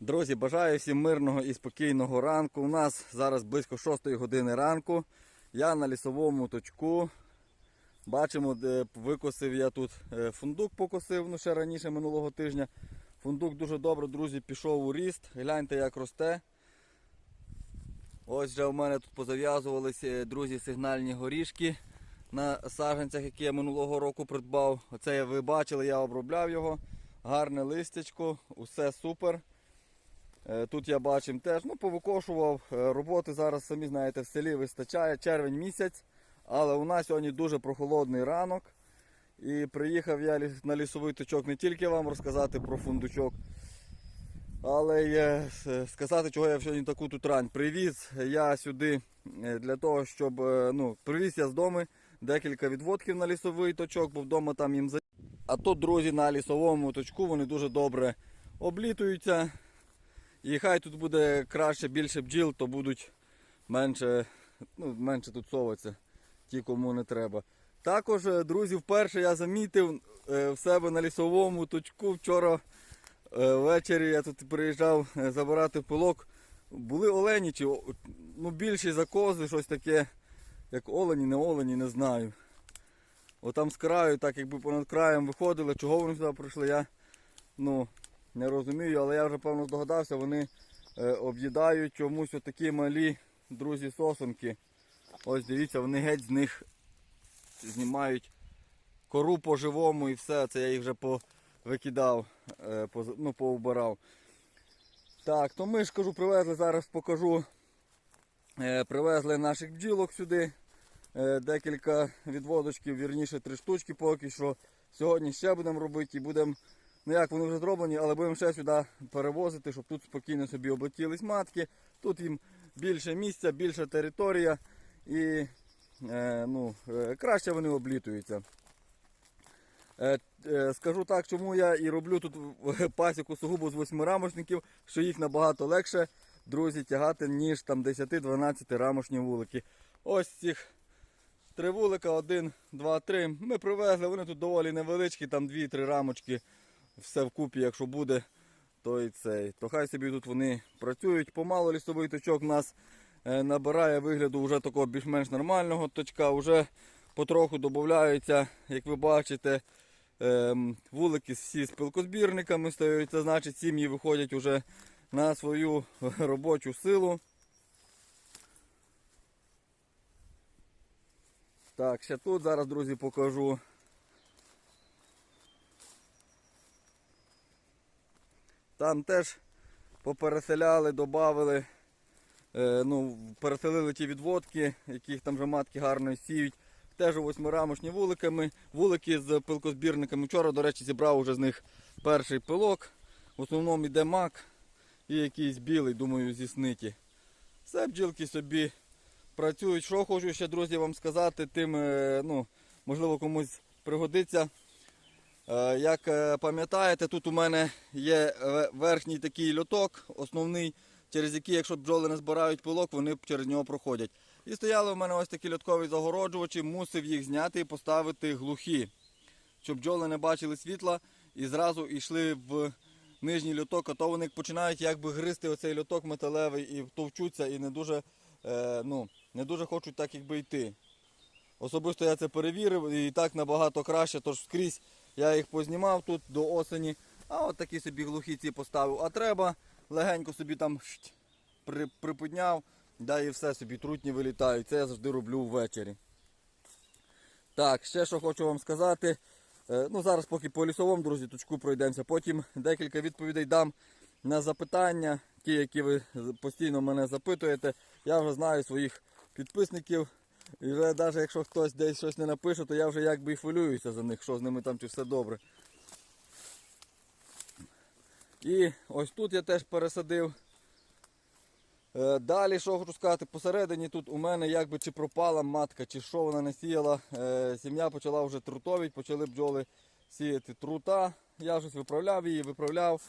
Друзі, бажаю всім мирного і спокійного ранку. У нас зараз близько 6 години ранку. Я на лісовому точку. Бачимо, де викосив я тут е, фундук покосив ну, ще раніше минулого тижня. Фундук дуже добре, друзі, пішов у ріст. Гляньте, як росте. Ось вже у мене тут позав'язувалися, е, друзі, сигнальні горішки на саджанцях, які я минулого року придбав. Оце ви бачили, я обробляв його. Гарне листячко, усе супер. Е, Тут я бачив теж, ну, повикошував. Е, Роботи зараз, самі знаєте, в селі вистачає червень місяць. Але у нас сьогодні дуже прохолодний ранок. І приїхав я на лісовий точок не тільки вам розказати про фундучок, але й е, сказати, чого я сьогодні таку тут рань. Привіз я сюди для того, щоб ну, привіз я з дому декілька відводків на лісовий точок, бо вдома там їм за. А тут, друзі, на лісовому точку вони дуже добре облітуються. І хай тут буде краще, більше бджіл, то будуть менше, ну, менше тут соваться, ті, кому не треба. Також, е, друзі, вперше я замітив е, в себе на лісовому точку. Вчора е, ввечері я тут приїжджав забирати пилок. Були олені, чи ну, більші за кози, щось таке, як олені, не олені, не знаю. Отам з краю, так якби понад краєм виходили, чого вони сюди прийшли, я ну, не розумію, але я вже певно здогадався, вони е, об'їдають чомусь отакі малі друзі сосенки. Ось дивіться, вони геть з них знімають кору по-живому і все. Це я їх вже повикидав, е, ну, поубирав. Так, то ми ж кажу, привезли, зараз покажу. Е, Привезли наших бджілок сюди. Декілька відводочків, вірніше три штучки поки що. Сьогодні ще будемо робити і будемо, ну як вони вже зроблені, але будемо ще сюди перевозити, щоб тут спокійно собі облетілись матки. Тут їм більше місця, більша територія і е, ну, е, краще вони облітуються. Е, е, скажу так, чому я і роблю тут пасіку сугубо з восьми рамочників, що їх набагато легше, друзі, тягати, ніж там 10-12 рамочні вулики. Ось цих три вулика, один, два, три. Ми привезли, вони тут доволі невеличкі, там 2-3 рамочки. Все вкупі, якщо буде, то і цей. То хай собі тут вони працюють. Помало лісовий точок нас е, набирає вигляду вже такого більш-менш нормального точка. Вже потроху додаються, як ви бачите, ем, вулики всі з пилкозбірниками стають. Це значить сім'ї виходять вже на свою робочу силу. Так, ще тут зараз, друзі, покажу. Там теж попереселяли, додали, е, ну, переселили ті відводки, яких там вже матки гарно сіють. Теж восьмирамочні вуликами, вулики з пилкозбірниками. Вчора, до речі, зібрав уже з них перший пилок. В основному йде мак і якийсь білий, думаю, зі сниті. Все бджілки собі працюють. Що хочу ще, друзі, вам сказати, тим, е, ну, можливо, комусь пригодиться. Е, Як е, пам'ятаєте, тут у мене є е, верхній такий льоток, основний, через який, якщо бджоли не збирають пилок, вони через нього проходять. І стояли у мене ось такі льоткові загороджувачі, мусив їх зняти і поставити глухі, щоб бджоли не бачили світла і зразу йшли в нижній льоток, а то вони починають якби гризти оцей льоток металевий і товчуться і не дуже, ну, не дуже хочуть так якби йти. Особисто я це перевірив і так набагато краще, тож скрізь я їх познімав тут до осені, а от такі собі глухі ці поставив. А треба легенько собі там при, приподняв, да і все собі трутні вилітають. Це я завжди роблю ввечері. Так, ще що хочу вам сказати. Е, Ну, зараз поки по лісовому, друзі, точку пройдемося. Потім декілька відповідей дам на запитання, ті, які ви постійно мене запитуєте. Я вже знаю своїх підписників. І вже навіть якщо хтось десь щось не напише, то я вже якби і хвилююся за них, що з ними там чи все добре. І ось тут я теж пересадив. Е, Далі, що хочу сказати, посередині тут у мене якби чи пропала матка, чи що вона не сіяла. Е, Сім'я почала вже трутовіть, почали бджоли сіяти трута. Я щось виправляв її, виправляв.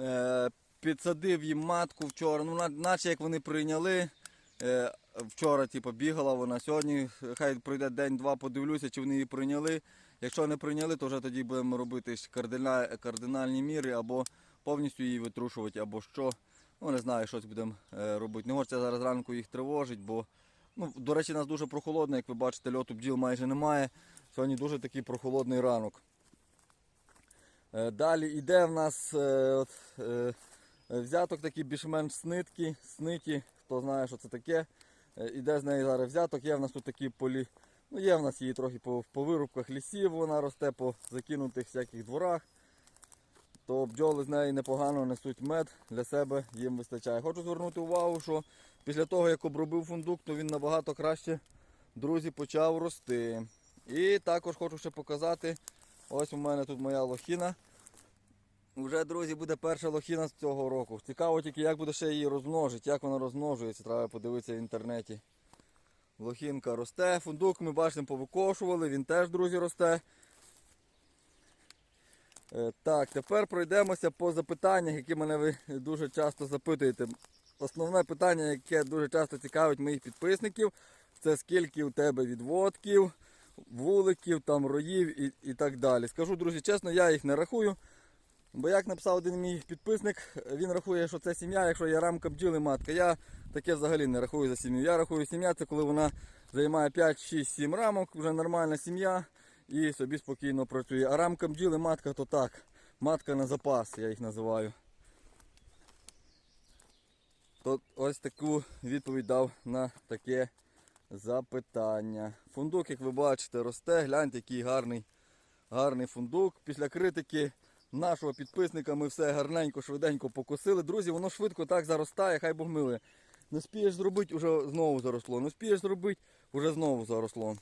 Е, Підсадив їм матку вчора, ну наче як вони прийняли. Е, Вчора типу, бігала вона, сьогодні хай пройде день-два, подивлюся, чи вони її прийняли. Якщо не прийняли, то вже тоді будемо робити кардинальні міри або повністю її витрушувати або що. Ну, не знаю, щось будемо е, робити. Не хочеться зараз ранку їх тривожити, бо, ну, до речі, нас дуже прохолодно, як ви бачите, льоту бджіл майже немає. Сьогодні дуже такий прохолодний ранок. Е, Далі йде в нас е, от, е, взяток такий більш-менш сниті, хто знає, що це таке. Е, Іде з неї зараз взяток, є в нас тут такі полі. Ну, є в нас її трохи по, по вирубках лісів, вона росте по закинутих всяких дворах. То бджоли з неї непогано несуть мед, для себе їм вистачає. Хочу звернути увагу, що після того, як обробив фундук, то він набагато краще, друзі, почав рости. І також хочу ще показати, ось у мене тут моя лохіна. Вже, друзі, буде перша лохіна з цього року. Цікаво тільки, як буде ще її розмножити, як вона розмножується, треба подивитися в інтернеті. Лохінка росте, фундук ми бачимо повикошували, він теж, друзі, росте. Е, Так, тепер пройдемося по запитаннях, які мене ви дуже часто запитуєте. Основне питання, яке дуже часто цікавить моїх підписників, це скільки у тебе відводків, вуликів, там, роїв і, і так далі. Скажу, друзі, чесно, я їх не рахую. Бо як написав один мій підписник, він рахує, що це сім'я, якщо є рамка бджіли матка. Я таке взагалі не рахую за сім'ю. Я рахую сім'я, це коли вона займає 5, 6, 7 рамок, вже нормальна сім'я і собі спокійно працює. А рамка бджіли матка то так. Матка на запас, я їх називаю. То ось таку відповідь дав на таке запитання. Фундук, як ви бачите, росте. Гляньте, який гарний, гарний фундук. Після критики нашого підписника ми все гарненько, швиденько покосили. Друзі, воно швидко так заростає, хай Бог милує. Не спієш зробити, вже знову заросло. Не спієш зробити, вже знову заросло.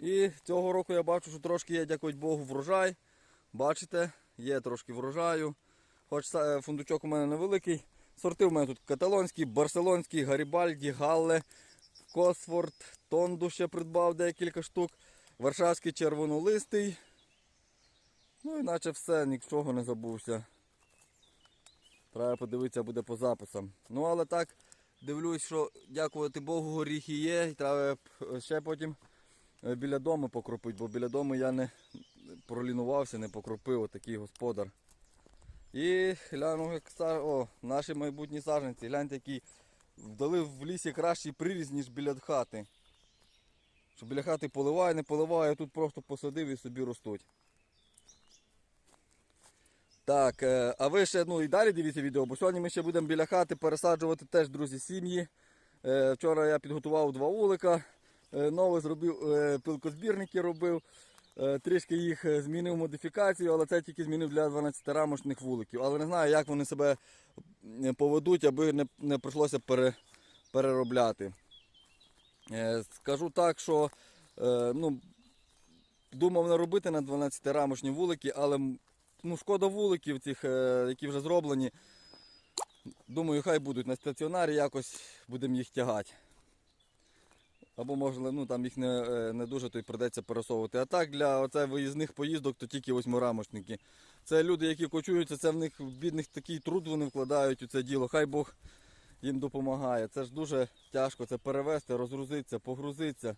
І цього року я бачу, що трошки є, дякувати Богу, врожай. Бачите, є трошки врожаю. Хоч фундучок у мене невеликий. Сорти у мене тут каталонський, барселонський, гарібальді, галле, Косфорд, тонду ще придбав декілька штук. Варшавський червонолистий. Ну і наче все, нічого не забувся. Треба подивитися буде по записам. Ну але так, дивлюсь, що дякувати Богу, горіхи є. І треба ще потім е, біля дому покропити, бо біля дому я не пролінувався, не покропив отакий господар. І гляну, як о, наші майбутні саджанці, гляньте, які вдали в лісі кращий приріз, ніж біля хати. Що біля хати поливає, не поливає, тут просто посадив і собі ростуть. Так, е, а ви ще ну, і далі дивіться відео, бо сьогодні ми ще будемо біля хати пересаджувати теж, друзі, сім'ї. Е, Вчора я підготував два вулика, е, нове зробив, пилкозбірники робив. Трішки їх змінив модифікацію, але це тільки змінив для 12-рамочних вуликів. Але не знаю, як вони себе поведуть, аби не, не прийшлося пере, переробляти. Е, Скажу так, що е, ну, думав не робити на 12-рамочні вулики, але ну, шкода вуликів, цих, е, які вже зроблені. Думаю, хай будуть на стаціонарі, якось будемо їх тягати. Або можливо, ну там їх не, не дуже, то й придеться пересовувати. А так для оце виїзних поїздок, то тільки восьмирамочники. Це люди, які кочуються, це в них бідних такий труд вони вкладають у це діло. Хай Бог їм допомагає. Це ж дуже тяжко це перевезти, розгрузитися, погрузитися.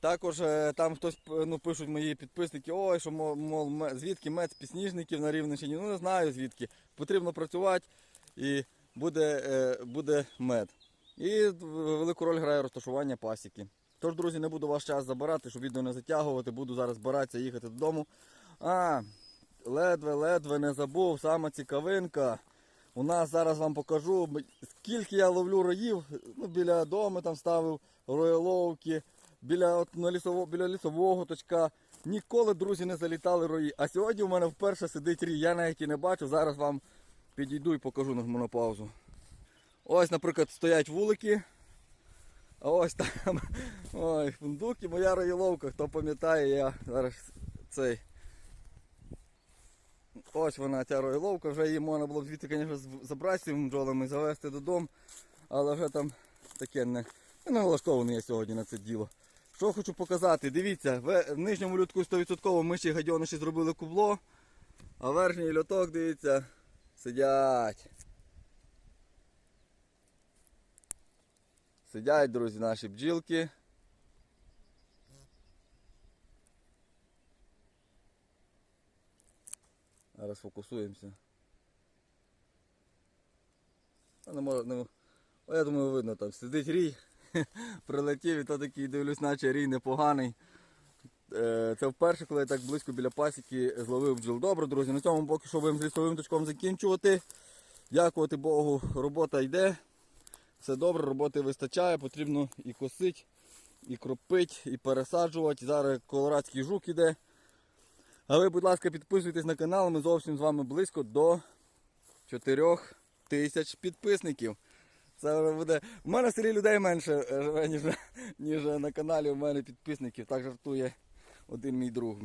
Також е, там хтось ну, пишуть мої підписники, ой, що мол, звідки мед з пісніжників на Рівненщині. Ну не знаю звідки. Потрібно працювати і буде, е, буде мед. І велику роль грає розташування пасіки. Тож, друзі, не буду ваш час забирати, щоб відео не затягувати, буду зараз збиратися їхати додому. А, ледве-ледве не забув, сама цікавинка. У нас зараз вам покажу, скільки я ловлю роїв. Ну, біля дому там ставив рояловки, біля, от, на лісово, біля лісового точка. Ніколи, друзі, не залітали рої. А сьогодні у мене вперше сидить рій. Я навіть і не бачу. Зараз вам підійду і покажу на монопаузу. Ось, наприклад, стоять вулики. А ось там ой, фундук і моя роїловка. Хто пам'ятає, я зараз цей. Ось вона ця роїловка, вже її можна було звідти, звісно, забрати бджолами, завести додому, але вже там таке не, не налаштований я сьогодні на це діло. Що хочу показати, дивіться, в нижньому лютку 100% ми ще гадьониші зробили кубло, а верхній льоток, дивіться, сидять. Сидять, друзі, наші бджілки. Зараз фокусуємося. О, я думаю, видно там сидить рій, прилетів і то такий дивлюсь, наче рій непоганий. Е, Це вперше, коли я так близько біля пасіки зловив бджіл. Добре, друзі, на цьому поки що будемо з лісовим точком закінчувати. Дякувати Богу, робота йде. Все добре, роботи вистачає, потрібно і косити, і кропити, і пересаджувати. Зараз колорадський жук іде. А ви, будь ласка, підписуйтесь на канал, ми зовсім з вами близько до 4 тисяч підписників. Це буде. У мене в селі людей менше живе, ніж, ніж на каналі у мене підписників. Так жартує один мій друг.